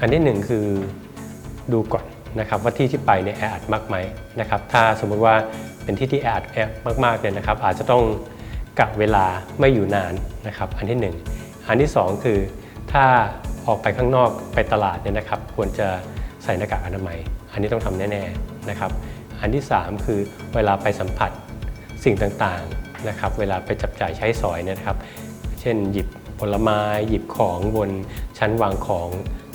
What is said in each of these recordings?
อันที่หนึ่งคือดูก่อนนะครับว่าที่ที่ไปเนี่ยแออัดมากไหมนะครับถ้าสมมุติว่าเป็นที่ที่แออัดแอมากๆเนี่ยนะครับอาจจะต้องกะเวลาไม่อยู่นานนะครับอันที่หนึ่งอันที่สองคือถ้าออกไปข้างนอกไปตลาดเนี่ยนะครับควรจะใส่หน้ากากอนามัย อันนี้ต้องทำแน่ๆนะครับอันที่สามคือเวลาไปสัมผัสสิ่งต่างๆนะครับเวลาไปจับจ่ายใช้สอยนะครับ เช่นหยิบผลไม้หยิบของบนชั้นวางของ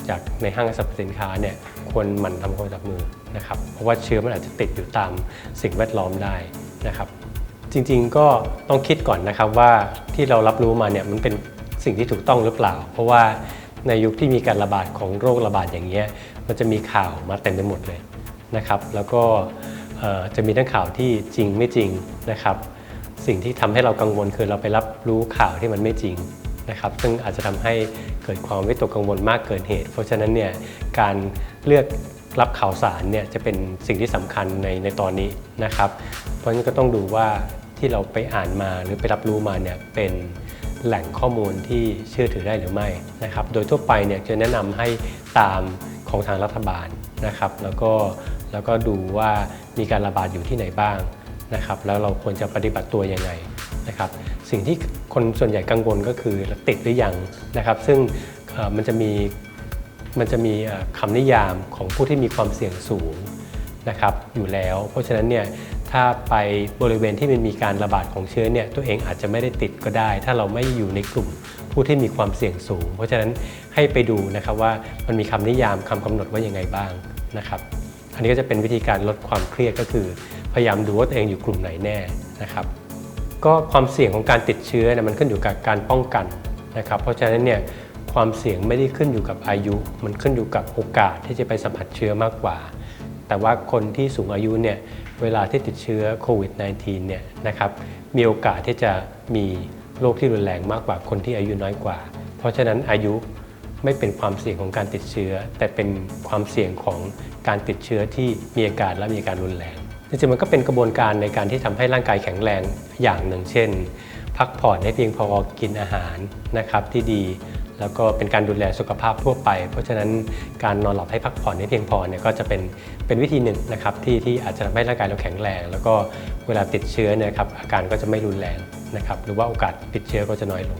จากในห้างสรรพสินค้าเนี่ยควรหมั่นทำความสะอาดมือนะครับเพราะว่าเชื้อมันอาจจะติดอยู่ตามสิ่งแวดล้อมได้นะครับ จริงๆก็ต้องคิดก่อนนะครับว่าที่เรารับรู้มาเนี่ยมันเป็นสิ่งที่ถูกต้องหรือเปล่า เพราะว่าในยุคที่มีการระบาดของโรคระบาดอย่างเงี้ยมันจะมีข่าวมาเต็มไปหมดเลยนะครับ แล้วก็จะมีทั้งข่าวที่จริงไม่จริงนะครับ สิ่งที่ทำให้เรากังวลคือเราไปรับรู้ข่าวที่มันไม่จริงนะครับ ซึ่งอาจจะทำให้ เกิดความวิตกกังวลมากเกินเหตุ เพราะฉะนั้นเนี่ยการเลือกรับข่าวสารเนี่ยจะเป็นสิ่งที่สำคัญในในตอนนี้นะครับ เพราะฉะนั้นก็ต้องดูว่าที่เราไปอ่านมาหรือไปรับรู้มาเนี่ยเป็นแหล่งข้อมูลที่เชื่อถือได้หรือไม่นะครับ โดยทั่วไปเนี่ยจะแนะนำให้ตามของทางรัฐบาลนะครับ แล้วก็แล้วก็ดูว่ามีการระบาดอยู่ที่ไหนบ้างนะครับ แล้วเราควรจะปฏิบัติตัวยังไงนะครับ สิ่งที่คนส่วนใหญ่กังวลก็คือติดหรือยังนะครับ ซึ่งมันจะมีมันจะมีคำนิยามของผู้ที่มีความเสี่ยงสูงนะครับอยู่แล้ว เพราะฉะนั้นเนี่ยถ้าไปบริเวณที่มันมีการระบาดของเชื้อเนี่ยตัวเองอาจจะไม่ได้ติดก็ได้ ถ้าเราไม่อยู่ในกลุ่มผู้ที่มีความเสี่ยงสูง เพราะฉะนั้นให้ไปดูนะครับว่ามันมีคำนิยามคำกำหนดว่ายังไงบ้างนะครับ อันนี้ก็จะเป็นวิธีการลดความเครียดก็คือ พยายามดูว่าตัวเองอยู่กลุ่มไหนแน่นะครับ ก็ความเสี่ยงของการติดเชื้อเนี่ยมันขึ้นอยู่กับการป้องกันนะครับ เพราะฉะนั้นเนี่ยความเสี่ยงไม่ได้ขึ้นอยู่กับอายุ มันขึ้นอยู่กับโอกาสที่จะไปสัมผัสเชื้อมากกว่า แต่ว่าคนที่สูงอายุเนี่ยเวลาที่ติดเชื้อโควิด -19 เนี่ยนะครับมีโอกาสที่จะมีโรคที่รุนแรงมากกว่าคนที่อายุน้อยกว่า เพราะฉะนั้นอายุไม่เป็นความเสี่ยงของการติดเชื้อ แต่เป็นความเสี่ยงของการติดเชื้อที่มีอาการและมีอาการรุนแรง จริงๆมันก็เป็นกระบวนการในการที่ทำให้ร่างกายแข็งแรงอย่างหนึ่ง เช่น พักผ่อนให้เพียงพอกินอาหารนะครับที่ดี แล้วก็เป็นการดูแลสุขภาพทั่วไป เพราะฉะนั้นการนอนหลับให้พักผ่อนให้เพียงพอเนี่ยก็จะเป็นเป็นวิธีหนึ่งนะครับที่ที่อาจจะทำให้ร่างกายเราแข็งแรง แล้วก็เวลาติดเชื้อเนี่ยครับอาการก็จะไม่รุนแรงนะครับหรือว่าโอกาสติดเชื้อก็จะน้อยลง